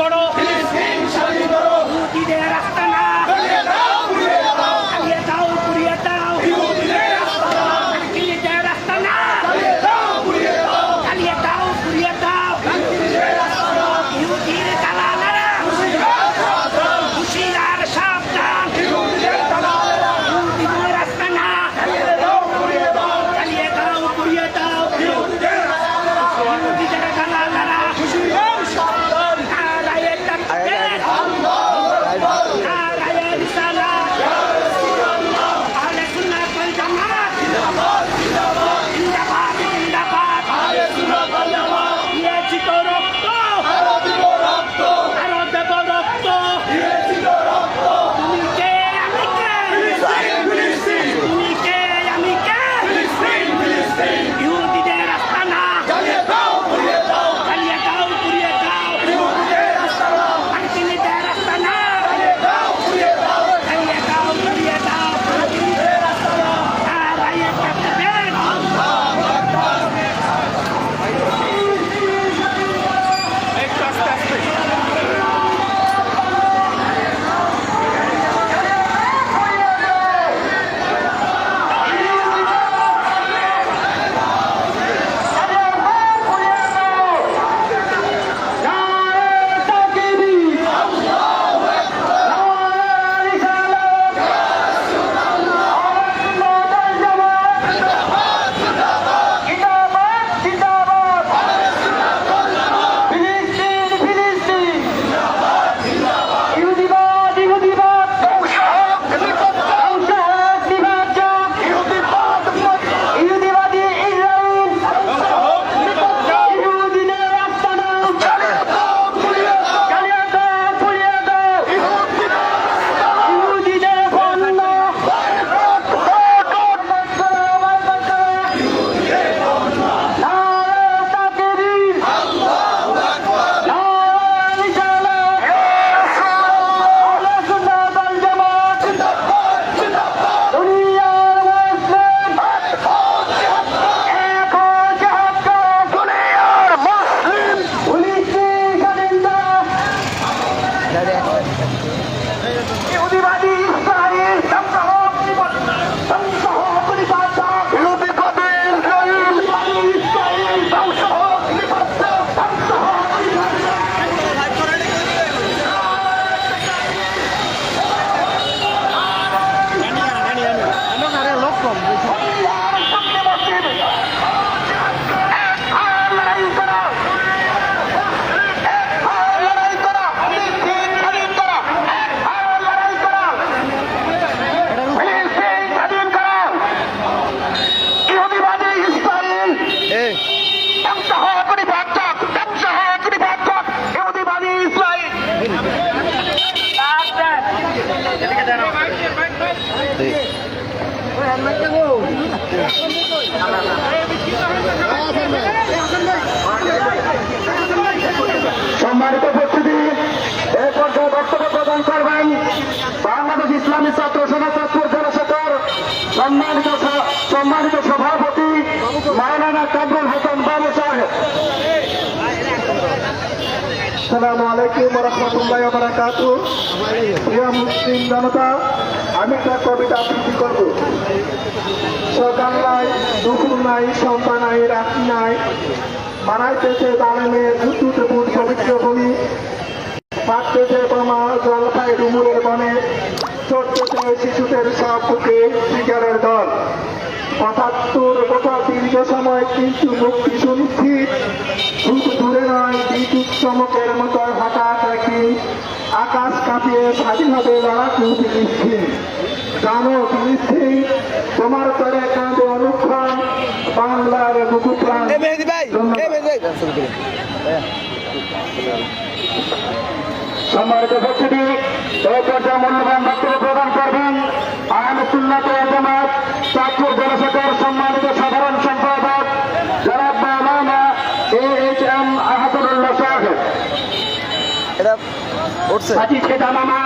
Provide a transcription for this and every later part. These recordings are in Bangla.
করো। সম্মানিত সম্মানিত সভাপতি মাওলানা কামরুল হাসান বাবু সাহেব আসসালামু আলাইকুম রহমতুল্লাহ বারাকাত। জনতা, আমি একটা কবিতা আবৃত্তি করব। সকাল নাই দুপুর নাই, সন্ধ্যা নাই রাত্রি নাই বানাইতেছে দানে দুধ পবিত্র বলি পাঠতেছে তোমার জলপাই ডুমুরের বনে শিশুদের সাপকে বিচারের দল। পঁচাত্তর কথা দীর্ঘ সময় কিন্তু মুক্তি সুনিশ্চিত। শুধু দূরে নয় বিদ্যুৎ চমকের মতো হঠাৎ নাকি আকাশ কাঁপিয়ে স্বাধীনভাবে লড়াকু তিনি সিং জানো তিনি সিং তোমার তরে কাঁদে অনুক্ষণ। বাংলার বুকু প্রাণ। সম্মানিত উপস্থিতি এই পর্যায়ে মূল্যবান বক্তব্য প্রদান করবেন আহম সুন্নাত জামাত চাঁদপুর জনসংখ্যার সম্মানিত সাধারণ সম্পাদক জনাব মাওলানা এ এইচ এম আহাদুল্লাহ সাহেব। হাজি খেদামামা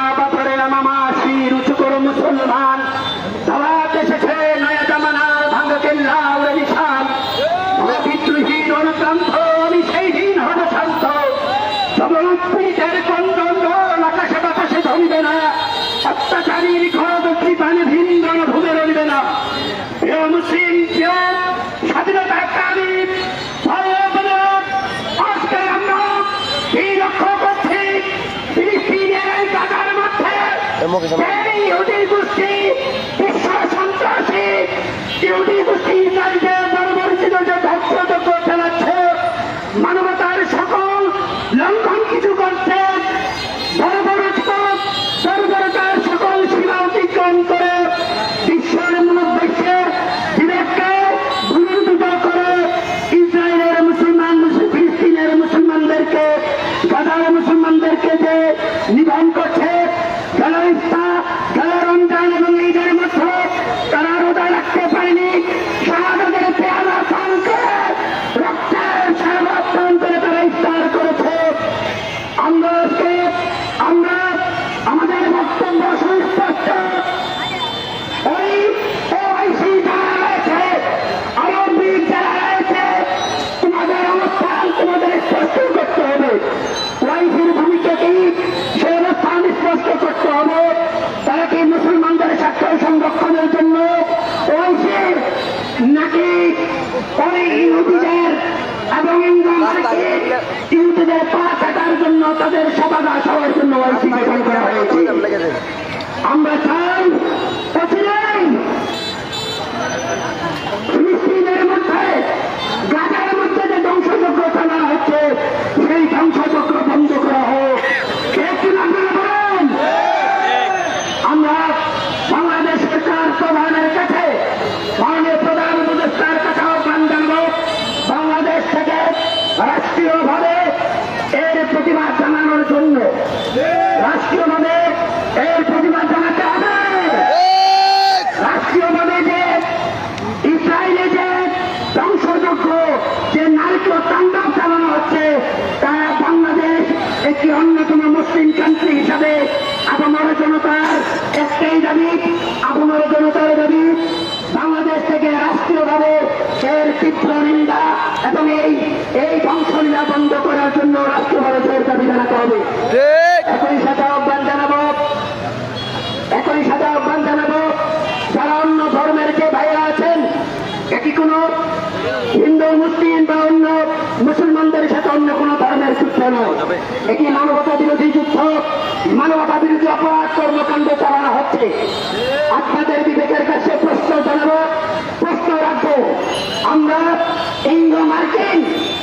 স্বাধীনতা কামী আজকে আমরা এই লক্ষ্য করছি ফিলিস্তিনের গাজার মধ্যে। ইহুদি গোষ্ঠী বিশ্ব সন্ত্রাসী ইহুদি গোষ্ঠী ইসরায়েলকে ইহুদিদের এবং ইহুদিদের পা কাটার জন্য তাদের সমাধান সবার জন্য ওআইসি করা হয়েছে। আমরা চাই প্রতিদিন ফিলিস্তিনের মধ্যে গাজার মধ্যে যে ধ্বংসযজ্ঞ চালানো হচ্ছে সেই ধ্বংসযজ্ঞ বন্ধ করা হোক কে কি লাগবে বলেন আমরা বাংলাদেশ সরকার প্রধানের কাছে মাননীয় প্রধান উপদেষ্টার কাছে আহ্বান জানাব বাংলাদেশ থেকে রাষ্ট্রীয়ভাবে এর প্রতিবাদ জানানোর জন্য রাষ্ট্রীয়ভাবে এর প্রতিবাদ জানাতে হবে রাষ্ট্রীয়ভাবে যে ইসরায়েলে যে ধ্বংসযজ্ঞ যে নারীকে তাণ্ডব চালানো হচ্ছে তা বাংলাদেশ একটি অন্যতম মুসলিম কান্ট্রি হিসাবে আপনার জনতার একটাই দাবি আপনার জনতার দাবি বাংলাদেশ থেকে রাষ্ট্রীয়ভাবে এর তীব্র নিন্দা এবং এই এই ধ্বংসলীলা বন্ধ করার জন্য রাষ্ট্র ভারতের দাবি জানাতে হবে। সেটা একই সাথে আহ্বান জানাব একই সাথে আহ্বান জানাব যারা অন্য ধর্মের যে ভাইরা আছেন এটি কোন হিন্দু মুসলিম বা অন্য মুসলমানদের সাথে অন্য কোন ধর্মের যুদ্ধ নয় এটি মানবতা বিরোধী যুদ্ধ। মানবতা বিরোধী অপরাধ কর্মকাণ্ড চালানো হচ্ছে। আপনাদের বিবেকের কাছে প্রশ্ন জানাব প্রশ্ন রাখব। আমরা ইঙ্গো মার্কিন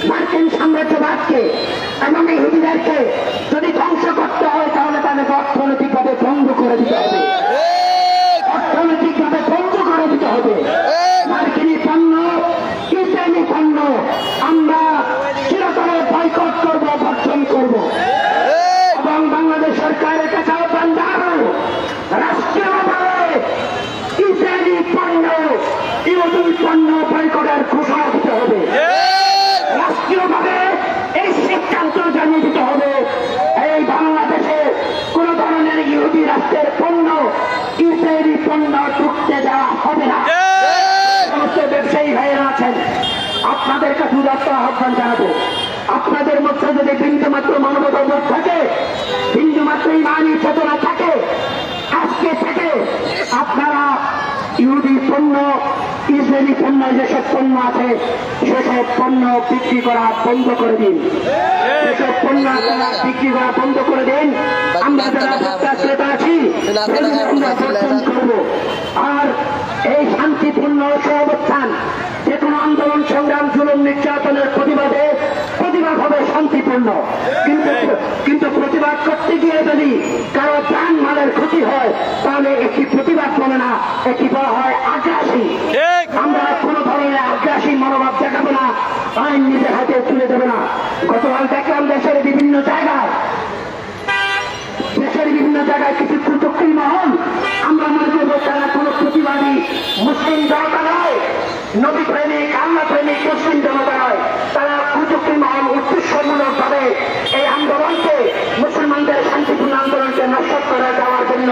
মার্কিন সাম্রাজ্যবাদকে এবং ইহুদিদেরকে যদি ধ্বংস করতে হয় তাহলে তাদেরকে অর্থনৈতিকভাবে বন্ধ করে দিতে হবে। অর্থনৈতিকভাবে বন্ধ করে দিতে হবে। মার্কিনী পণ্য ইসরায়েলি পণ্য ঢুকতে দেওয়া হবে না। সমস্ত ব্যবসায়ী ভাইয়েরা আছেন আপনাদের কাছে উদাত্ত আহ্বান জানাব। আপনাদের মধ্যে যদি বিন্দু মাত্র মানবতা বোধ থাকে বিন্দু মাত্র ইমানি চেতনা থাকে আজকে থেকে আপনারা ইহুদি পণ্য ইসরায়েলি পণ্য যেসব পণ্য আছে, সেসব পণ্য বিক্রি করা বন্ধ করে দিন। সেসব পণ্য বিক্রি করা বন্ধ করে দিন, আমরা যারা ভোক্তা ক্রেতা আছি আমরা করব। আর এই শান্তিপূর্ণ সহাবস্থান সংগ্রাম জুলুম নির্যাতনের প্রতিবাদে প্রতিবাদ হবে শান্তিপূর্ণ। কিন্তু কিন্তু প্রতিবাদ করতে গিয়ে যদি কারও প্রাণ মালের ক্ষতি হয় তাহলে একটি প্রতিবাদ বলে না একটি বলা হয় আগ্রাসী। আমরা কোন ধরনের আগ্রাসী মনোভাব দেখাবো না আইন নিজের হাতে তুলে দেবে না। গতকাল দেখলাম দেশের বিভিন্ন জায়গায় দেশের বিভিন্ন জায়গায় কিছু কুচক্রী মহল। আমরা মনে করব তারা কোন প্রতিবাদী মুসলিম জনতা নয়। নবী প্রেমিক আল্লাহ প্রেমিক মুসলিম জনতা নয় তারা কুচক্রী মহল উদ্দেশ্যমূলক ভাবে এই আন্দোলনকে মুসলমানদের শান্তিপূর্ণ আন্দোলনকে নষ্ট করে দেওয়ার জন্য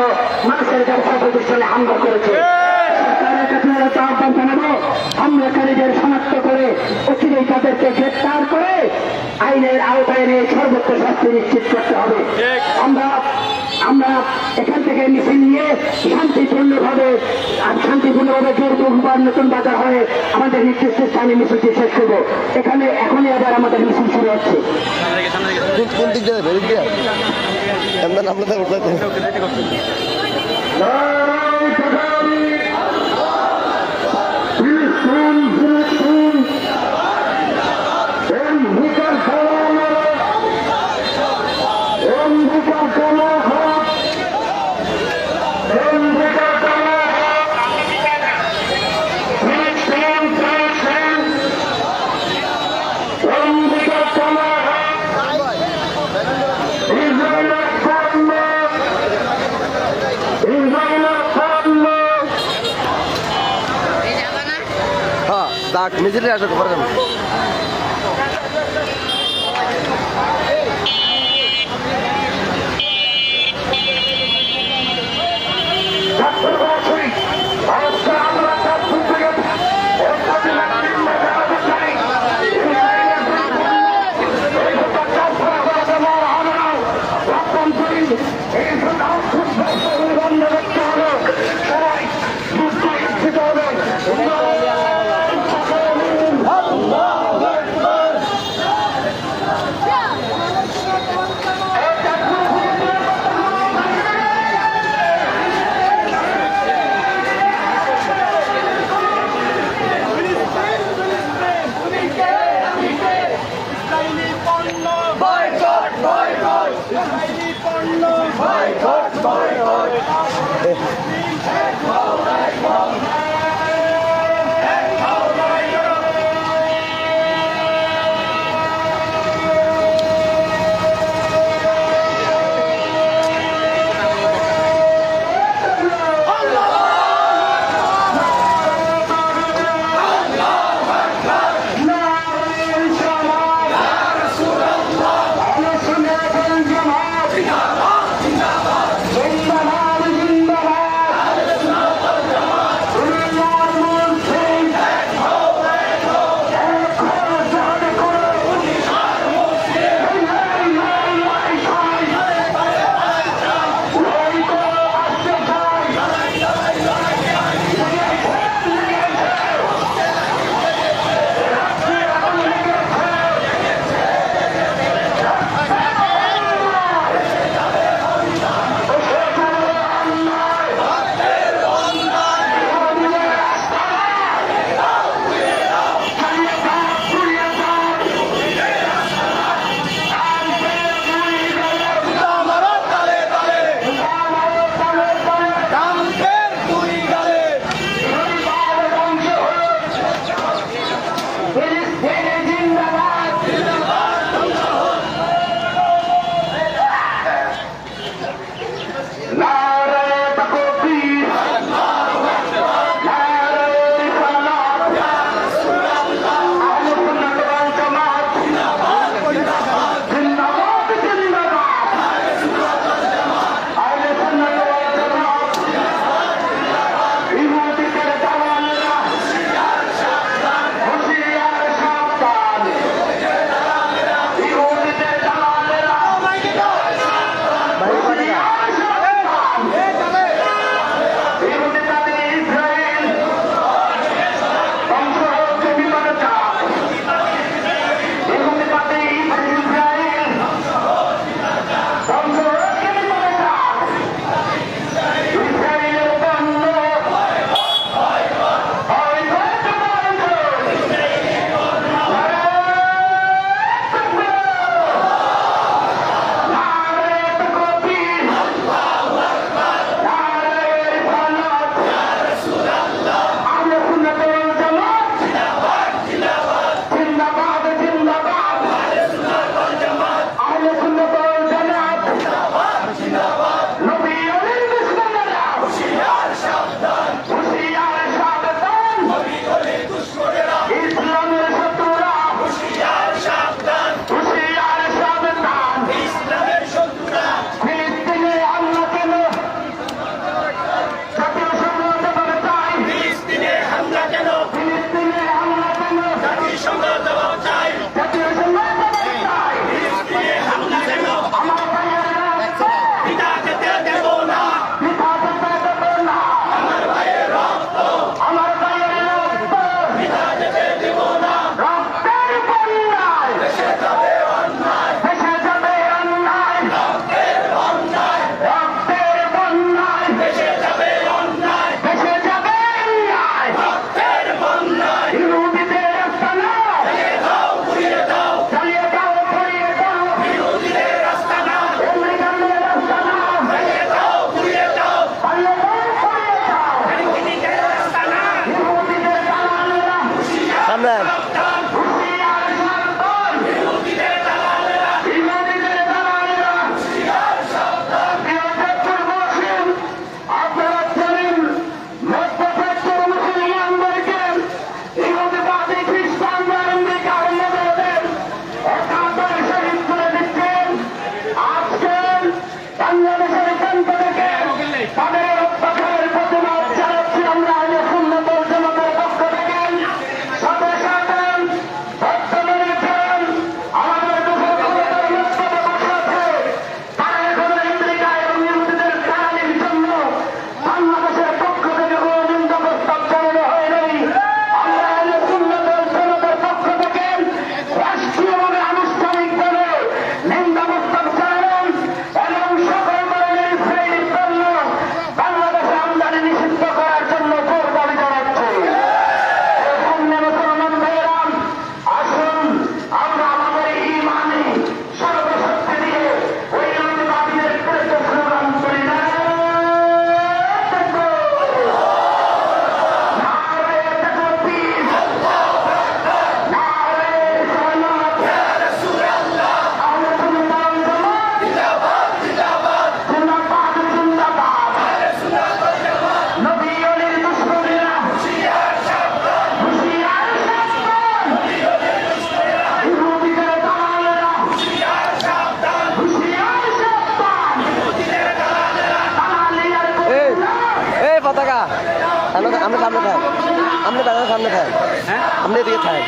মানুষের ব্যবসা প্রতিষ্ঠানে হামলা করেছে। সরকারের কাছে একটা আহ্বান জানাব হামলাকারীদের শনাক্ত করে অচিরেই তাদেরকে গ্রেপ্তার করে আইনের আওতায় নিয়ে সর্বোচ্চ শাস্তি নিশ্চিত করতে হবে। আমরা আমরা এখান থেকে মিছিল নিয়ে শান্তিপূর্ণভাবে আর শান্তিপূর্ণভাবে জোর বা নতুন বাজার হয়ে আমাদের নির্দিষ্ট স্থানে মিছিলটি শেষ করব। এখানে এখনই আবার আমাদের মিছিল শুরু হচ্ছে। কোন কোন দিক যাবে আপনাদের Gracias, আমরা সামনে খাই। আমরা দাদার সামনে খাই। হ্যাঁ? আমরা এদিকে খাই।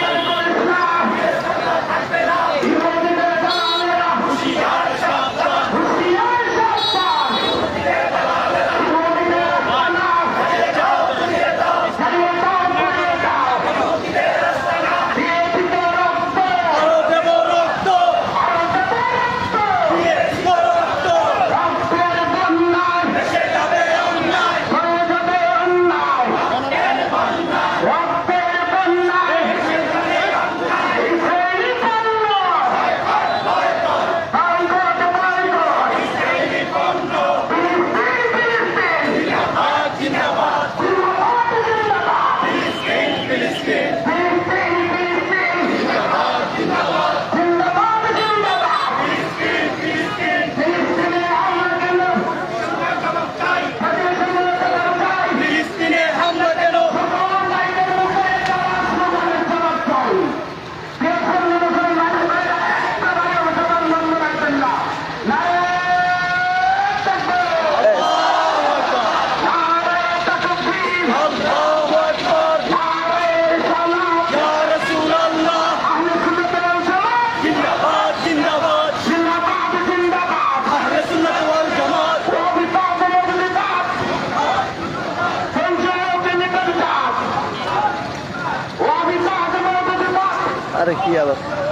ধন্যবাদ